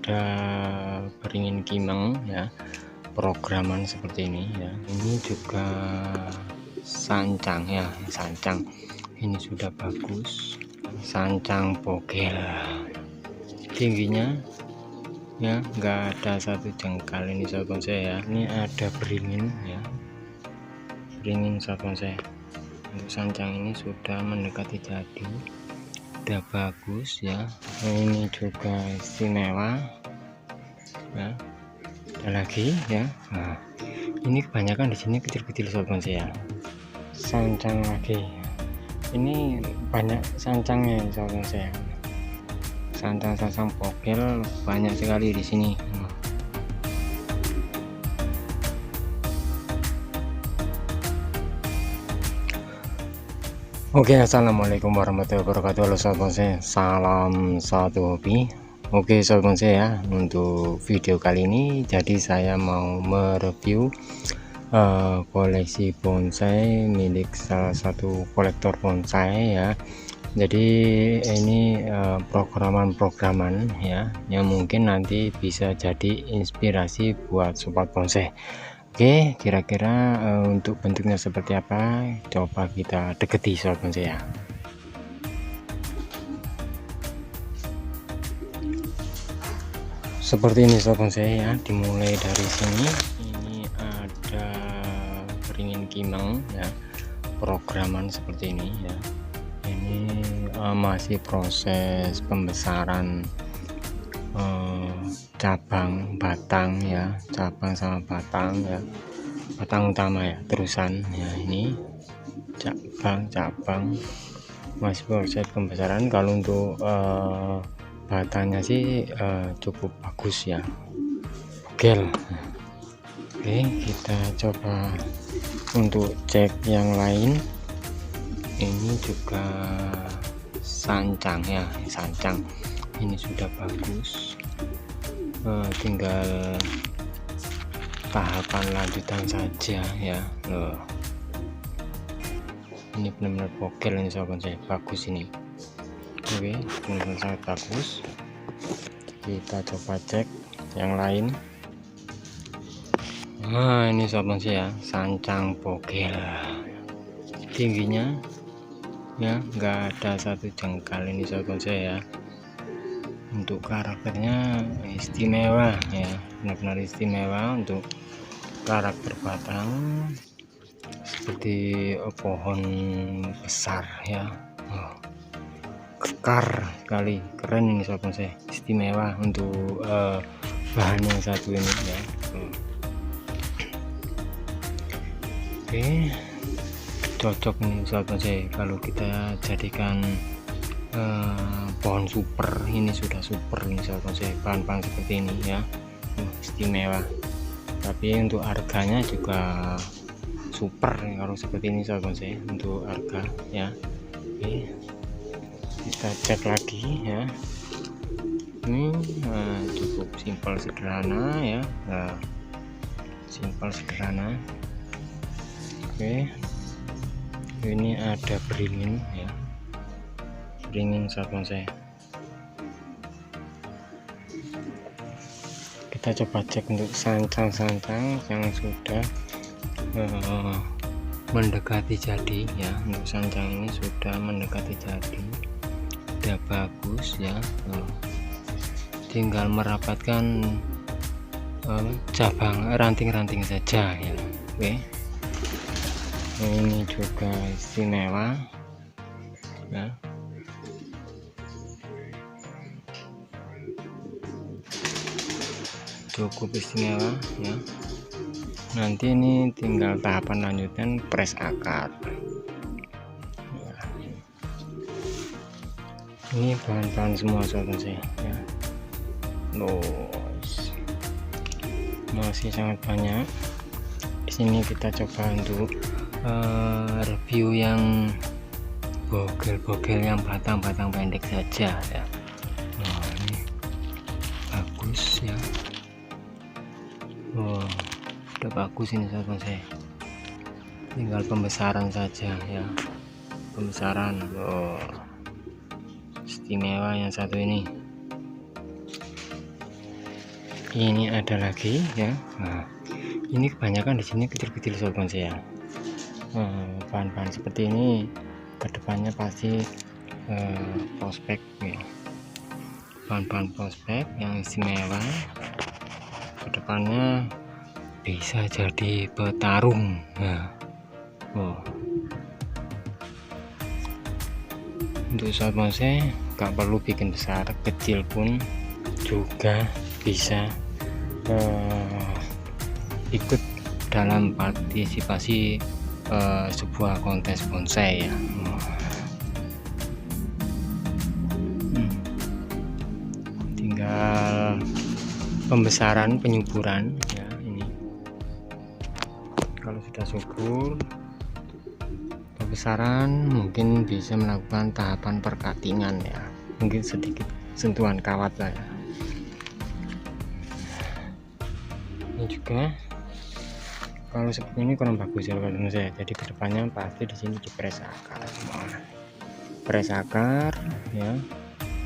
ada beringin kimeng ya programan seperti ini ya. Ini juga sancang ya sancang. Ini sudah bagus. Sancang bogel. Tingginya ya enggak ada satu jengkal ini sobat saya. Ya ini ada beringin ya. Beringin sobat saya. Untuk sancang ini sudah mendekati jadi udah bagus ya. Ini juga istimewa. Ya. Ada lagi ya. Nah, ini kebanyakan di sini kecil-kecil sobat saya sancang lagi. Ini banyak sancangnya sobat saya sancang-sancang pokil banyak sekali di sini Oke assalamualaikum warahmatullahi wabarakatuh. Halo sahabat saya salam satu hobi. Oke sahabat saya ya untuk video kali ini jadi saya mau mereview uh, koleksi bonsai milik salah satu kolektor bonsai ya. Jadi ini uh, programan-programan ya yang mungkin nanti bisa jadi inspirasi buat sobat bonsai Oke kira-kira uh, untuk bentuknya seperti apa? Coba kita deketi sobat bonsai ya. Seperti ini sobat bonsai ya. Dimulai dari sini. Ini ada beringin kimeng ya. Programan seperti ini ya. Ini uh, masih proses pembesaran uh, cabang batang ya cabang sama batang ya. Batang utama ya terusan. Ya ini cabang-cabang masih proses pembesaran. Kalau untuk uh, batangnya sih uh, cukup bagus ya. Gel. Oke kita coba untuk cek yang lain. Ini juga sancang ya sancang. Ini sudah bagus uh, tinggal tahapan lanjutan saja ya. Loh. Ini benar-benar pokel ini sahabat saya. Bagus ini. Oke benar-benar sangat bagus kita coba cek yang lain. Nah ini sahabat saya sancang pokel tingginya ya enggak ada satu jengkal ini sahabat saya ya untuk karakternya istimewa ya. Benar-benar istimewa untuk karakter batang seperti oh, pohon besar ya. Oh, kekar sekali keren ini sahabat saya istimewa untuk uh, bahan yang satu ini ya. Oh. oke. Cocok nih saya kalau kita jadikan uh, pohon super. Ini sudah super sahabat saya. Bahan-bahan seperti ini ya. Istimewa. Tapi untuk harganya juga super kalau seperti ini sahabat saya. Untuk harga ya. Oke. Kita cek lagi ya. Ini uh, cukup simpel sederhana ya. Nah, simpel sederhana. Oke. Ini ada beringin ya. Beringin sahabat saya kita coba cek untuk sancang-sancang yang sudah uh, mendekati jadi ya. untuk sancang ini sudah mendekati jadi. Udah bagus ya. Uh, tinggal merapatkan uh, cabang ranting-ranting saja ya. Oke. Okay. ini juga istimewa ya cukup istimewa ya. Nanti ini tinggal tahapan lanjutan press akar ya. ini bahan-bahan semua sahabat saya ya. Loh masih sangat banyak. Di sini kita coba untuk uh, review yang bogel-bogel yang batang-batang pendek saja ya. Nah ini bagus ya udah bagus ini sahabat saya. Tinggal pembesaran saja ya. Pembesaran. Wow. Istimewa yang satu ini. ini ada lagi ya nah ini kebanyakan di sini kecil-kecil sobat bonsai ya bahan-bahan nah, seperti ini ke depannya pasti eh, prospek ya bahan-bahan prospek yang istimewa ke depannya bisa jadi petarung. Nah. Oh. untuk saat bonsai gak perlu bikin besar kecil pun juga bisa uh, ikut dalam partisipasi uh, sebuah kontes bonsai ya. Hmm. tinggal pembesaran penyuburan ya sudah subur pembesaran mungkin bisa melakukan tahapan perkatingan ya. Mungkin sedikit sentuhan kawat lah ya. Ini juga kalau seperti ini kurang bagus ya kalau saya. Jadi ke depannya pasti di sini dipres akar semua. Pres akar ya.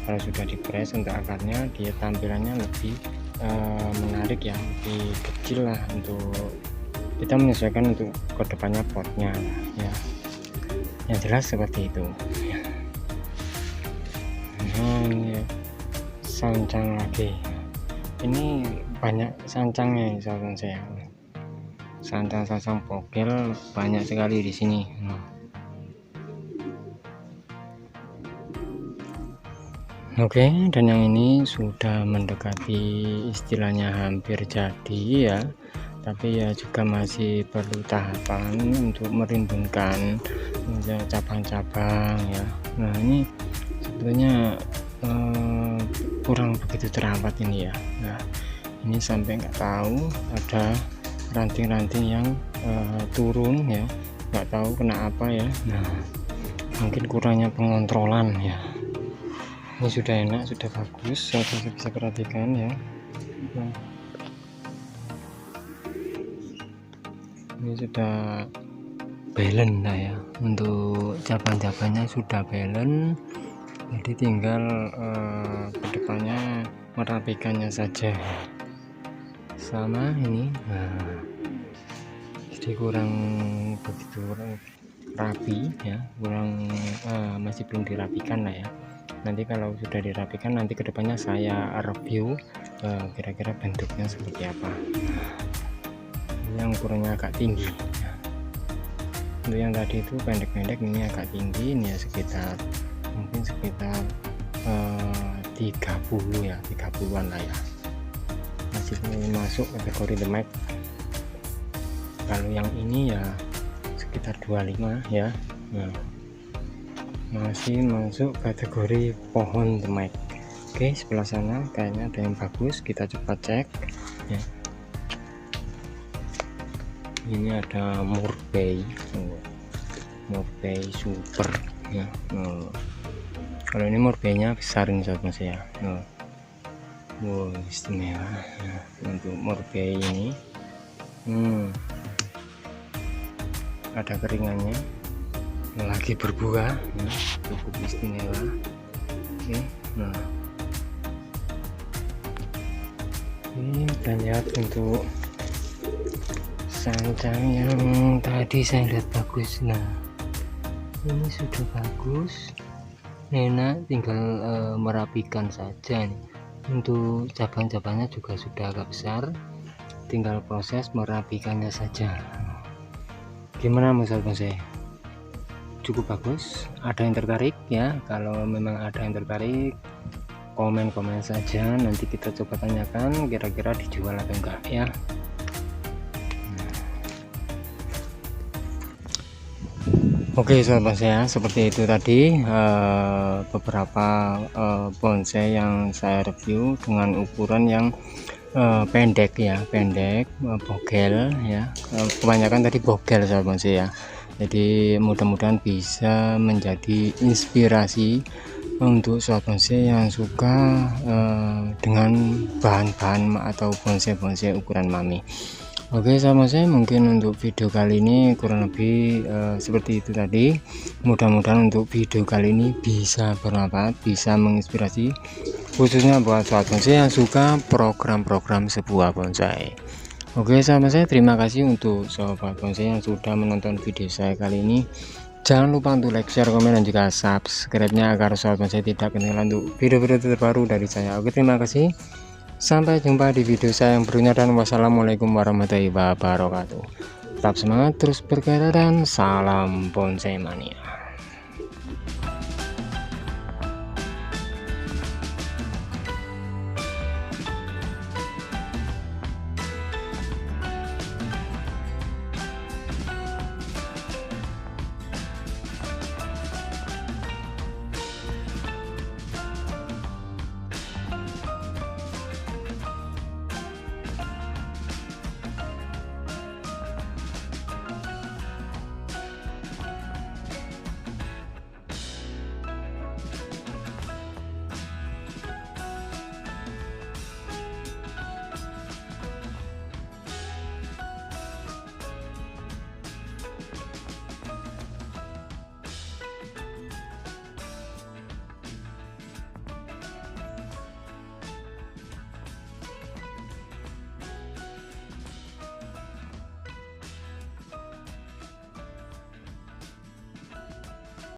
Kalau sudah dipres untuk akarnya dia tampilannya lebih uh, menarik ya. Lebih kecil lah untuk kita menyesuaikan untuk ke depannya potnya ya. Yang jelas seperti itu. Nah ini ya. sancang lagi. Ini banyak sancangnya sahabat saya. Sancang-sancang pogel banyak sekali di sini. Oke okay, dan yang ini sudah mendekati istilahnya hampir jadi ya tapi ya juga masih perlu tahapan untuk merimbunkan cabang-cabang ya. Nah ini sebetulnya eh, kurang begitu terawat ini ya. Nah ini sampai nggak tahu ada ranting-ranting yang uh, turun ya. Nggak tahu kena apa ya. Nah mungkin kurangnya pengontrolan ya. Ini sudah enak sudah bagus saya bisa perhatikan ya. Nah, ini sudah balance lah ya. Untuk cabang-cabangnya sudah balance jadi tinggal uh, ke depannya merapikannya saja. Sama ini. Nah jadi kurang begitu rapi ya. Kurang uh, masih belum dirapikan lah ya. Nanti kalau sudah dirapikan nanti ke depannya saya review uh, kira-kira bentuknya seperti apa yang ukurannya agak tinggi. Nah, untuk yang tadi itu pendek-pendek ini agak tinggi ini ya sekitar mungkin sekitar uh, 30 ya 30an lah ya. Masih masuk kategori the Mac. Kalau yang ini ya sekitar 25 ya. Nah, masih masuk kategori pohon the Mac. Oke sebelah sana kayaknya ada yang bagus kita coba cek. Ya ini ada Murbei Murbei super ya. Nah. kalau ini Murbei nya besar nih sahabat saya nah wow istimewa nah, untuk morbei ini. Hmm, ada keringannya. Lagi berbuah ya, cukup istimewa. Oke nah. Ini kita lihat untuk sancang yang tadi saya lihat bagus. Nah ini sudah bagus. Enak tinggal uh, merapikan saja nih untuk cabang-cabangnya juga sudah agak besar. Tinggal proses merapikannya saja. Gimana misal saya cukup bagus? Ada yang tertarik? Ya kalau memang ada yang tertarik komen-komen saja. Nanti kita coba tanyakan kira-kira dijual atau enggak ya Oke sahabat saya seperti itu tadi uh, beberapa uh, bonsai yang saya review dengan ukuran yang uh, pendek ya pendek uh, bogel ya. Kebanyakan tadi bogel sahabat bonsai ya. Jadi mudah-mudahan bisa menjadi inspirasi untuk sahabat bonsai yang suka dengan bahan-bahan atau bonsai-bonsai ukuran mami Oke sama saya mungkin untuk video kali ini kurang lebih uh, seperti itu tadi. Mudah-mudahan untuk video kali ini bisa bermanfaat bisa menginspirasi khususnya buat sobat bonsai yang suka program-program sebuah bonsai. Oke sama saya terima kasih untuk sobat bonsai yang sudah menonton video saya kali ini. Jangan lupa untuk like share komen dan juga subscribe nya agar sobat bonsai tidak ketinggalan untuk video-video terbaru dari saya. Oke terima kasih sampai jumpa di video saya yang berikutnya dan wassalamualaikum warahmatullahi wabarakatuh. Tetap semangat terus berkarya dan salam bonsai mania